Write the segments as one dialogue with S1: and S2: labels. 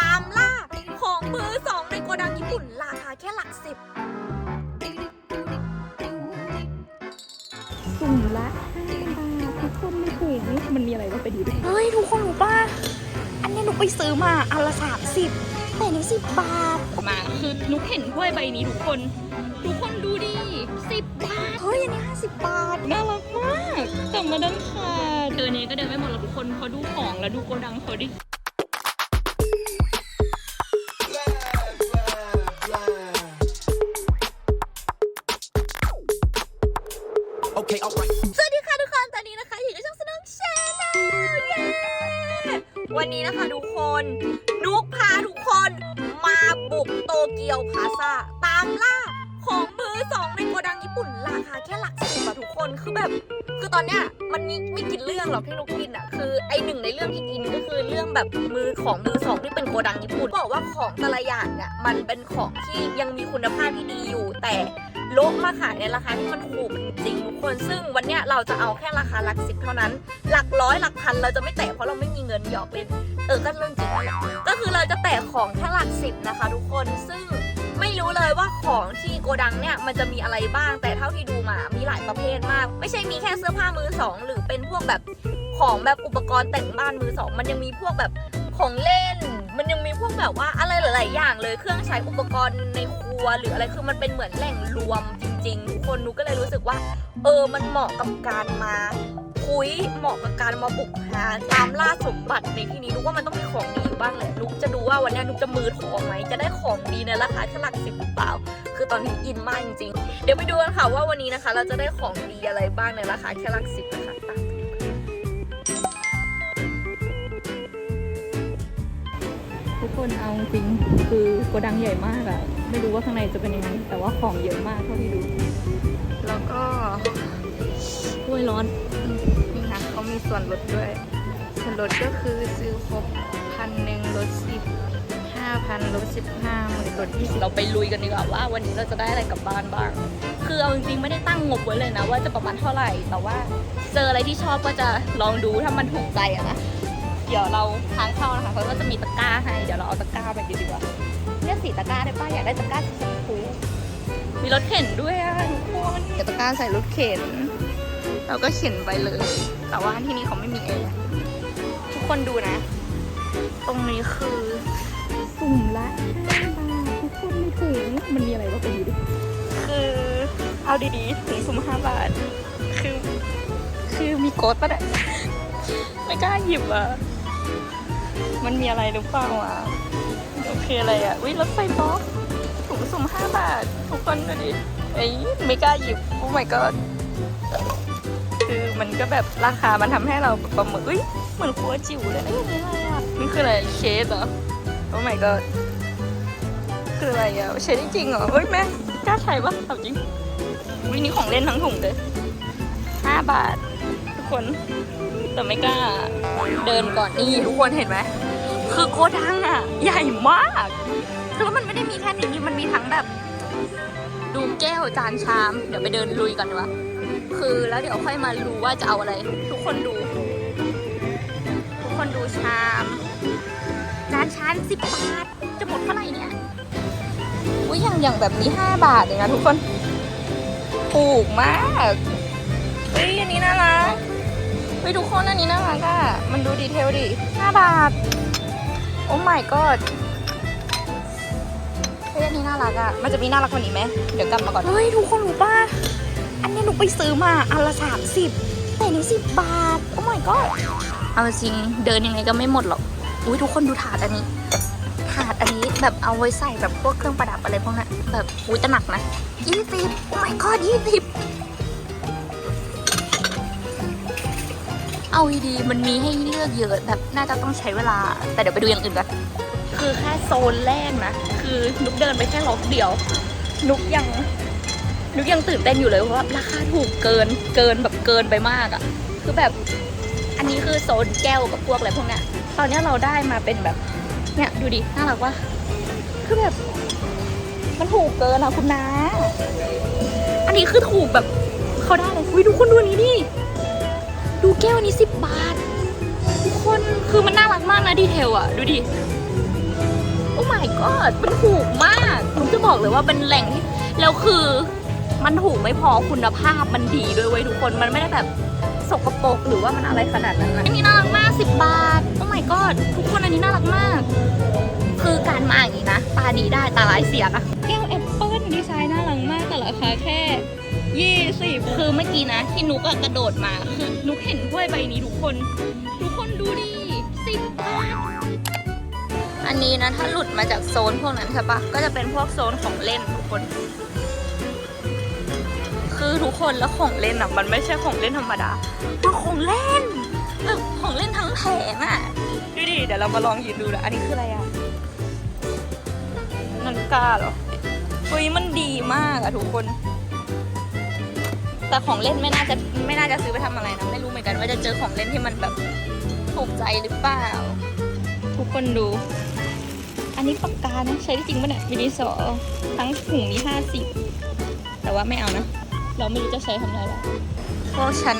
S1: ตามล่า ของมือสองในโกดังญี่ปุ่น ราคาแค่หลักสิบ
S2: สุ่มละ5บาททุกคนไม่ถูกนี่มันมีอะไรวะไปดูดิ
S1: เฮ้ย ทุกคนรู้ป่ะ อันนี้หนูไปซื้อมาอันละสามสิบแต่นี่สิบบาท
S2: มาคือนุกเห็นถ้วยใบนี้ทุกคน ทุกคนดูดิสิบบาท
S1: เฮ้ย อันนี้ห้าสิบบาท
S2: น่ารักมากแต่มาดันขาดเดินนี้ก็เดินไม่หมดหรอกทุกคนเขาดูของแล้วดูโกดังเขาดิ
S1: เกียวพาซาตามล่า ของมือสองในโกดังญี่ปุ่น ราคาแค่หลักสิบอะทุกคนคือแบบ คือตอนเนี้ยมันมีไม่กินเรื่องหรอกที่นุกกินอะคือไอหนึ่งในเรื่องที่กินก็คือเรื่องแบบมือของมือสองที่เป็นโกดังญี่ปุ่นบอกว่าของแต่ละอย่างเนี่ยมันเป็นของที่ยังมีคุณภาพที่ดีอยู่แต่ โละมาขายในราคาที่มันถูกจริงทุกคน ซึ่งวันเนี้ยเราจะเอาแค่ราคาหลักสิบเท่านั้น หลักร้อยหลักพันเราจะไม่แตะเพราะเราไม่มีเงินหยอกเล่นเออก็เรื่องจริงนั่นแหละก็คือเราจะแตะของแค่หลักสิบนะคะ ทุกคนซึ่งไม่รู้เลยว่าของที่โกดังเนี่ยมันจะมีอะไรบ้าง แต่เท่าที่ดูมามีหลายประเภทมาก ไม่ใช่มีแค่เสื้อผ้ามือสองหรือเป็นพวกแบบของแบบอุปกรณ์แต่งบ้านมือสองมันยังมีพวกแบบของเล่น มันยังมีพวกแบบว่าอะไรหลาย ๆ อย่างเลยเครื่องใช้อุปกรณ์ในครัว หรืออะไรคือมันเป็นเหมือนแหล่งรวมจริง ๆ ทุกคนนุกก็เลยรู้สึกว่า เออมันเหมาะกับการมาคุยเหมาะกับการมาบุกหาตามล่าสมบัติในที่นี้นุกว่ามันต้องมีของดีอยู่บ้างแหละนุกจะดูว่าวันนี้นุกจะมือทองไหมจะได้ของดีในราคาแค่หลักสิบหรือเปล่า คือตอนนี้อินมากจริง ๆ เดี๋ยวไปดูกันค่ะว่าวันนี้นะคะ เราจะได้ของดีอะไรบ้างในราคาแค่หลักสิบนะคะ
S2: ทุกคนเอาจริงคือโกดังใหญ่มากอะไม่รู้ว่าข้างในจะเป็นยังไงแต่ว่าของเยอะมากเท่าที่ดู
S1: แล้วก็
S2: ถ้วยร้อน
S1: นี่ค่ะเขามีส่วนลดด้วย ส่วนลดก็คือซื้อครบพันหนึ่งลดสิบห้าพันลดสิบห้าหมื่นลดยี่สิบ
S2: เราไปลุยกันดีกว่าว่า วันนี้เราจะได้อะไรกลับบ้านบ้าง คือเอาจริงๆไม่ได้ตั้งงบไว้เลยนะ ว่าจะประมาณเท่าไหร่ แต่ว่าเจออะไรที่ชอบก็จะลองดูถ้ามันถูกใจอะนะ เดี๋ยวเราทางเข้านะคะเขาก็จะมีตะกร้าให้ เดี๋ยวเราเอาตะกร้าไปดีดีกว่าเลือกสีตะกร้าได้ป้าอยากได้ตะกร้าสีชมพูมีรถเข็นด้วยอะทุกคน
S1: เดี๋ยวตะกร้าใส่รถเข็น เราก็เข็นไปเลย แต่ว่าที่นี่เขาไม่มีแอร์ทุกคนดูนะ ตรงนี้คือ
S2: สุ่มละ5บาททุกคนไม่ถูกนี่มันมีอะไรวะไปดูดิ
S1: คือเอาดีๆถึงสุ่มห้าบาท คือ คือมีโกดปะเนี่ยไม่กล้าหยิบอะ มันมีอะไรหรือเปล่าอะโอเคอะไรอะวิรถไฟบล็อกถุงสุ่มห้าบาท ทุกคนดูดิไอ้ไม่กล้าหยิบโอ้ my god คือมันก็แบบราคามันทำให้เราประเมินอุ้ยเหมือนครัวจิ๋วเลยเอ้ยอันนี่อะไรอะนี่คืออะไรเคสเหรอโอ้ my god คืออะไรอะใช้ได้จริงเหรอเฮ้ยแม่กล้าใช้ปะเอาจริงวินี่ของเล่นทั้งถุงเลยห้าบาท ทุกคนแต่ไม่กล้าเดินก่อนนี่ทุกคนเห็นไหม คือโกดังอะ ใหญ่มาก คือแล้วมันไม่ได้มีแค่นี้มันมีทั้งแบบ ดูแก้วจานชาม เดี๋ยวไปเดินลุยกันดีกว่าคือแล้วเดี๋ยวค่อยมารู้ว่าจะเอาอะไร ทุกคนดู ทุกคนดูชามจานชามสิบบาท จะหมดเท่าไหร่เนี่ยอุ้ยอย่างอย่างแบบนี้5บาทเองนะทุกคนถูกมากเฮ้ยอันนี้น่ารักเฮ้ยทุกคนอันนี้น่ารักอะมันดูดีเทลดิ5บาท โอ้ my god เฮ้ยอันนี้น่ารักอะมันจะมีน่ารักกว่านี้ไหมเดี๋ยวกลับมาก่อน เฮ้ยทุกคนรู้ป่ะ อันนี้หนูไปซื้อมาอันละ30แต่นี่สิบบาท โอ้ my god เอาจริงเดินยังไงก็ไม่หมดหรอก อุ้ยทุกคนดูถาดอันนี้ ถาดอันนี้แบบเอาไว้ใส่แบบพวกเครื่องประดับอะไรพวกนั้นแบบอุ้ยจะหนักนะยี่สิบโอ้ my god ยี่สิบ เอาดีๆมันมีให้เลือกเยอะแบบน่าจะต้องใช้เวลา แต่เดี๋ยวไปดูอย่างอื่นกันคือแค่โซนแรกนะ คือนุกเดินไปแค่ล็อกเดียว นุกยัง นุกยังตื่นเต้นอยู่เลยเพราะว่าราคาถูกเกินเกินแบบเกินไปมากอะ่ะ คือแบบอันนี้คือโซนแก้วกับพวกอะไรพวกเนี้ยตอนนี้เราได้มาเป็นแบบเนี่ยดูดิน่ารักว่ะคือแบบ มันถูกเกินอะคุณนาอันนี้คือถูกแบบเขาได้เลยอุ้ยทุกคนดูนี้ดิ ดูแก้วนี้สิบบาท ทุกคนคือมันน่ารักมากนะดีเทลอะดูดิ
S2: god มันถูกมากผมจะบอกเลยว่าเป็นแหล่งที่แล้วคือมันถูกไม่พอคุณภาพมันดีด้วยเว้ยทุกคนมันไม่ได้แบบสกปรกหรือว่ามันอะไรขนาดนั้นนะอันนี้น่ารักมาก10บาท โอ้ my god ทุกคนอันนี้น่ารักมาก คือการมาอย่างนี้นะ ตาดีได้ตาร้ายเสียนะแก้วแอปเปิ้ลดีไซน์น่ารักมากแต่ราคาแค่ 20คือเมื่อกี้นะที่นุกอะกระโดดมาคือนุกเห็นถ้วยใบนี้ทุกคน ทุกคนดูดิ10บาทอันนี้นะถ้าหลุดมาจากโซนพวกนั้นใช่ปะก็จะเป็นพวกโซนของเล่นทุกคน คือทุกคนแล้วของเล่นอะมันไม่ใช่ของเล่นธรรมดาคือของเล่นแบบของเล่นทั้งแผงอะดูดิเดี๋ยวเรามาลองยืนดูนะอันนี้คืออะไรอะนันกาเหรอเฮ้ยมันดีมากอะทุกคน แต่ของเล่นไม่น่าจะไม่น่าจะซื้อไปทำอะไรนะไม่รู้เหมือนกันว่าจะเจอของเล่นที่มันแบบถูกใจหรือเปล่า ทุกคนดู อันนี้ปากกานะใช้ได้จริงปะเนี่ยมินิสอทั้งถุงมีห้าสิบแต่ว่าไม่เอานะ เราไม่รู้จะใช้ทำอะไรแล้วพวกฉัน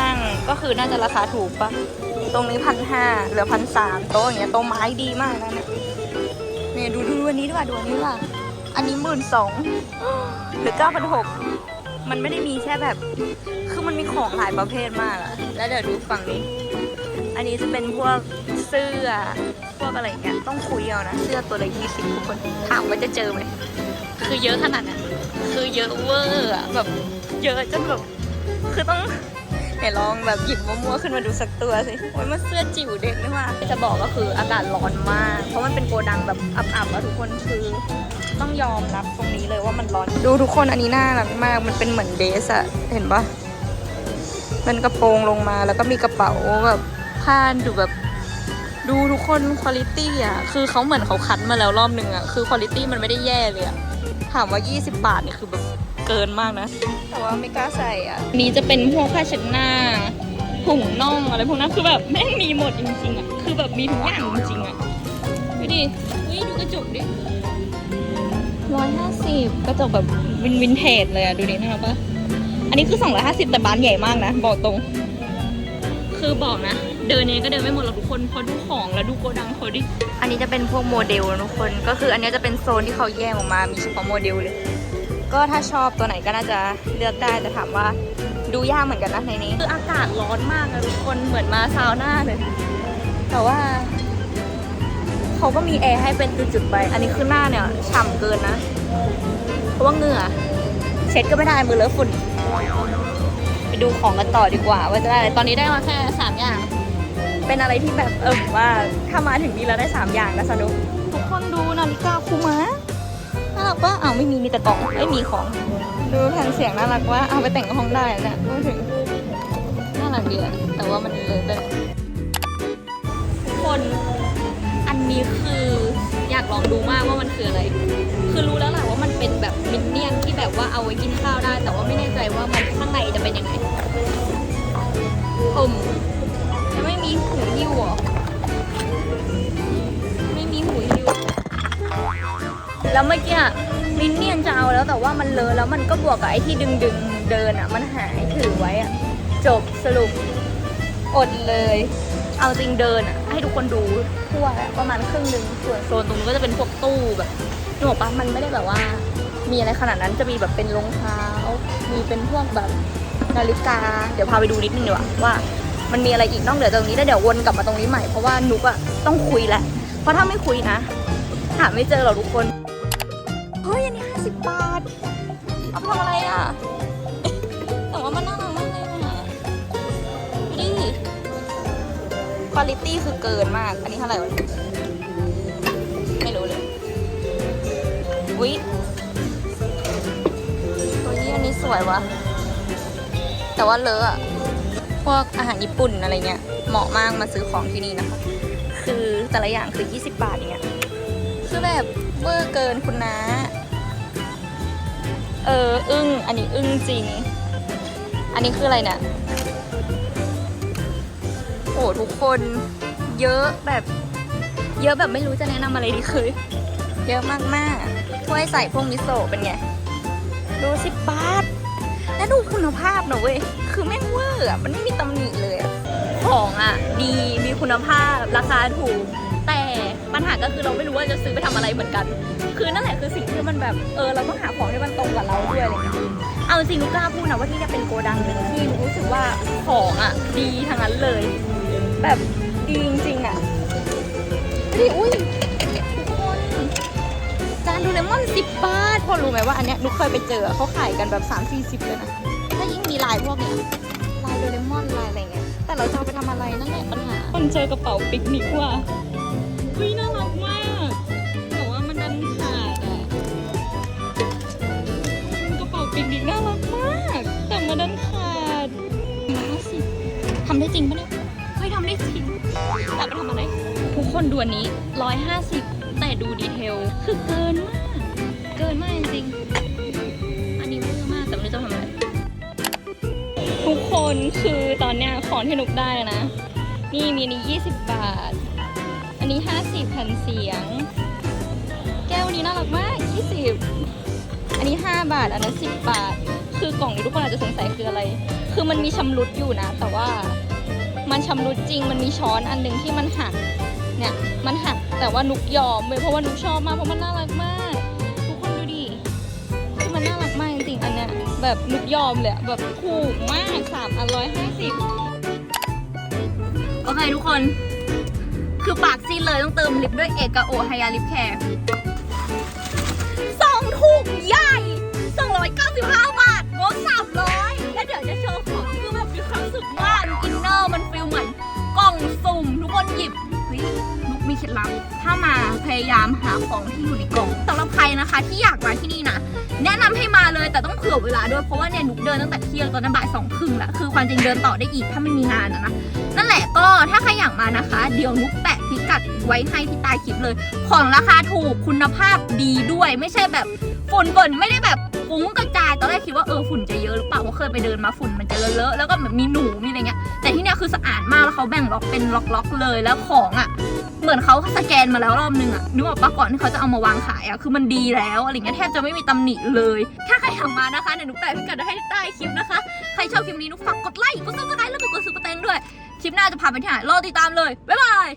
S2: นั่งก็คือน่าจะราคาถูกปะตรงนี้พันห้าเหลือพันสามโต๊ะอย่างเงี้ยโต๊ะไม้ดีมากนะเนี่ยเนี่ยดูดูอันนี้ด้วยดูอันนี้ว่ะอันนี้หมื่นสองหรือเก้าพันหก มันไม่ได้มีแค่แบบ คือมันมีของหลายประเภทมากอะแล้วเดี๋ยวดูฝั่งนี้ อันนี้จะเป็นพวกเสื้อ พวกอะไรเงี้ย ต้องคุยเอานะ เสื้อตัวละยี่สิบทุกคน ถามว่าจะเจอไหม คือเยอะขนาดนั้นคือเยอะเวอร์อะแบบ เยอะจนแบบ คือต้องเดี๋ยวลองแบบหยิบมั่วๆขึ้นมาดูสักตัวสิโอ้ยมันเสื้อจิ๋วเด็กนี่ว่าจะบอกก็คืออากาศร้อนมาก เพราะมันเป็นโกดังแบบอับๆอะทุกคนคือ ต้องยอมรับตรงนี้เลยว่ามันร้อน ดูทุกคนอันนี้น่ารักมากมันเป็นเหมือนเดรสอะเห็นปะเป็นกระโปรงลงมาแล้วก็มีกระเป๋าแบบผ้าดูแบบ ดูทุกคนคุณภาพอะคือเขาเหมือนเขาคัดมาแล้วรอบหนึ่งอะคือคุณภาพมันไม่ได้แย่เลยอะถามว่า 20 บาทเนี่ยคือแบบเกินมากนะ แต่ว่าไม่กล้าใส่อะ นี้จะเป็นพวกผ้าเช็ดหน้าถุงน่องอะไรพวกนั้นคือแบบแม่งมีหมดจริงๆอะ คือแบบมีทุกอย่างจริงๆอะ ดูดิเฮ้ยดูกระจกดิ ร้อยห้าสิบกระจกแบบวินวินเทจเลยอะดูดิน่ารักปะอันนี้คือสองร้อยห้าสิบแต่บานใหญ่มากนะ บอกตรง คือบอกนะ เดินเองก็เดินไม่หมดหรอกทุกคนเพราะดูของแล้วดูโกดังเขาดิ อันนี้จะเป็นพวกโมเดลนะทุกคน ก็คืออันนี้จะเป็นโซนที่เขาแยกออกมา มีเฉพาะโมเดลเลย ก็ถ้าชอบตัวไหนก็น่าจะเลือกได้แต่ถามว่าดูยากเหมือนกันนะในนี้ คืออากาศร้อนมากนะทุกคนเหมือนมาซาวน่าเลย แต่ว่า เขาก็มีแอร์ให้เป็นจุดๆไป อันนี้คือหน้าเนี่ยฉ่ำเกินนะ เพราะว่าเหงื่อ เช็ดก็ไม่ได้มือเลอะฝุ่น ไปดูของกันต่อดีกว่า ว่าจะได้อะไร ตอนนี้ได้มาแค่สามอย่าง เป็นอะไรที่แบบเออว่าถ้ามาถึงนี้แล้วได้สามอย่างนะสนุก ทุกคนดูนาฬิกาคูมะน่ารักว่าอ้าวไม่มีมีแต่กล่องไม่มีของ ดูแผ่นเสียงน่ารักว่าเอาไปแต่งห้องได้นะพูดถึงน่ารักดีอะแต่ว่ามันเลยไปทุกคนอั นี้คืออยากลองดูมากว่ามันคืออะไร คือรู้แล้วแหละว่ามันเป็นแบบมินเนี่ยนที่แบบว่าเอาไว้กินข้าวได้ แต่ว่าไม่แน่ใจว่ามันข้างในจะเป็นยังไงอมยังไม่มีหูหิ้วเหรอ ไม่มีหูหิ้ว แล้วเมื่อกี้มินเนี่ยนจะเอาแล้วแต่ว่ามันเลอะแล้วมันก็บวกกับไอ้ที่ดึงดึงๆเดินอะ มันหายถือไว้อะ จบสรุปอดเลย เอาจริงเดินอะให้ทุกคนดูทั่วประมาณครึ่งหนึ่งส่วนโซนตรงนู้นก็จะเป็นพวกตู้แบบนึกออกปะมันไม่ได้แบบว่า มีอะไรขนาดนั้นจะมีแบบเป็นรองเท้า มีเป็นพวกแบบนาฬิกา เดี๋ยวพาไปดูนิดนึงดีกว่าว่า มันมีอะไรอีกนอกเหนือจากตรงนี้แล้วเดี๋ยววนกลับมาตรงนี้ใหม่เพราะว่านุกอะต้องคุยแหละ เพราะถ้าไม่คุยนะหาไม่เจอหรอกทุกคน เฮ้ยอันนี้ห้าสิบบาทเอาไปทำอะไรอะ คุณภาพคือเกินมาก อันนี้เท่าไหร่วะไม่รู้เลยวิตัวนี้อันนี้สวยวะแต่ว่าเลอะพวกอาหารญี่ปุ่นอะไรเงี้ย เหมาะมากมาซื้อของที่นี่นะคะ คือแต่ละอย่างคือ 20 บาทอย่างเงี้ย คือแบบเวอร์เกินคุณนะเออ อึ้ง อันนี้อึ้งจริง อันนี้คืออะไรเนี่ย โอ้ทุกคนเยอะแบบ เยอะแบบไม่รู้จะแนะนำอะไรดีคือ เยอะมากๆถ้วยใส่พวกมิโซะเป็นไง ดูสิบาท แล้วดูคุณภาพนะเว้ย คือแม่งเวอร์อะ มันไม่มีตำหนิเลยอะของอะ ดีมีคุณภาพราคาถูก แต่ปัญหาก็คือเราไม่รู้ว่าจะซื้อไปทำอะไรเหมือนกัน คือนั่นแหละคือสิ่งที่มันแบบเออเราต้องหาของที่มันตรงกับเราด้วยอะไรเงี้ยเอาจริงลูกกล้าพูดนะว่าที่เนี่ยเป็นโกดังหนึ่งที่รู้สึกว่าของอะ ดีทั้งนั้นเลย แบบดีจริงๆอะดิอุ้ยทุกคนจานดูเลมอนสิบบาทพอรู้ไหมว่าอันเนี้ยนุกเคยไปเจอเขาขายกันแบบ3 4 0เลยนะ ถ้ายิ่งมีลายพวกเนี้ยลายโดเรมอนลายอะไรเงี้ย แต่เราจะเอาไปทำอะไรนั่นแหละปัญหา คนเจอกระเป๋าปิกนิกว่ะเฮ้ยน่ารักมาก แต่ว่ามันดันขาดอะกระเป๋าปิกนิกน่ารักมาก แต่มันดันขาดห้าสิบทำได้จริงปะเนี่ย คนดูอันนี้ร้อยห้าสิบแต่ดูดีเทล คือเกินมาก เกินมากจริงๆอันนี้เวอร์มากแต่ไม่รู้จะทำอะไร ทุกคนคือตอนเนี้ยของที่นุกได้นะ นี่มีอันนี้ยี่สิบบาท อันนี้ 50แผ่นเสียง แก้วนี้น่ารักมาก 20 อันนี้ 5 บาท อันนั้น 10 บาท คือกล่องนี้ทุกคนอาจจะสงสัยคืออะไร คือมันมีชำรุดอยู่นะ แต่ว่ามันชำรุดจริง มันมีช้อนอันหนึ่งที่มันหัก เนี่ยมันหักแต่ว่านุกยอมเลยเพราะว่านุกชอบมากเพราะมันน่ารักมาก ทุกคนดูดิคือมันน่ารักมากจริงๆอันเนี้ยแบบนุกยอมเลยแบบถูกมากสามอันร้อยห้าสิบโอเคทุกคน คือปากซีนเลยต้องเติมลิปด้วยเอกโอไฮยาลิปแคร์ ลับ ถ้ามาพยายามหาของที่อยู่ในกล่องสำหรับใครนะคะ ที่อยากมาที่นี่นะแนะนำให้มาเลยแต่ต้องเผื่อเวลาด้วยเพราะว่าเนี่ยนุกเดินตั้งแต่เที่ยงตอนนั้นบ่ายสองครึ่งแล้วคือความจริงเดินต่อได้อีกถ้าไม่มีงานนะนั่นแหละก็ถ้าใครอยากมานะคะ เดี๋ยวนุกแปะพิกัดไว้ให้ที่ใต้คลิปเลย ของราคาถูกคุณภาพดีด้วย ไม่ใช่แบบฝุ่นเบิ่นไม่ได้แบบฟุ้งกระจายตอนแรกคิดว่าเออฝุ่นจะเยอะหรือเปล่าเพราะเคยไปเดินมาฝุ่นมันจะเลอะๆแล้วก็แบบมีหนูมีอะไรเงี้ยแต่ที่เนี่ยคือสะอาดมากแล้วเขาแบ่งล็อกเป็นล็อกๆเลยแล้วของอะ เหมือนเขาสแกนมาแล้วรอบนึงอะนึกออกปะก่อนที่เขาจะเอามาวางขายอะคือมันดีแล้วอะไรเงี้ยแทบจะไม่มีตำหนิเลย ถ้าใครอยากมานะคะเนี่ยหนูแปะพิกัดไว้ให้ใต้คลิปนะคะ ใครชอบคลิปนี้หนุฝากกดไลค์กดซับสไครต์แล้วก็กดซุปเปอร์เตงด้วย คลิปหน้าจะพาไปที่ไหนรอติดตามเลยบ๊ายบาย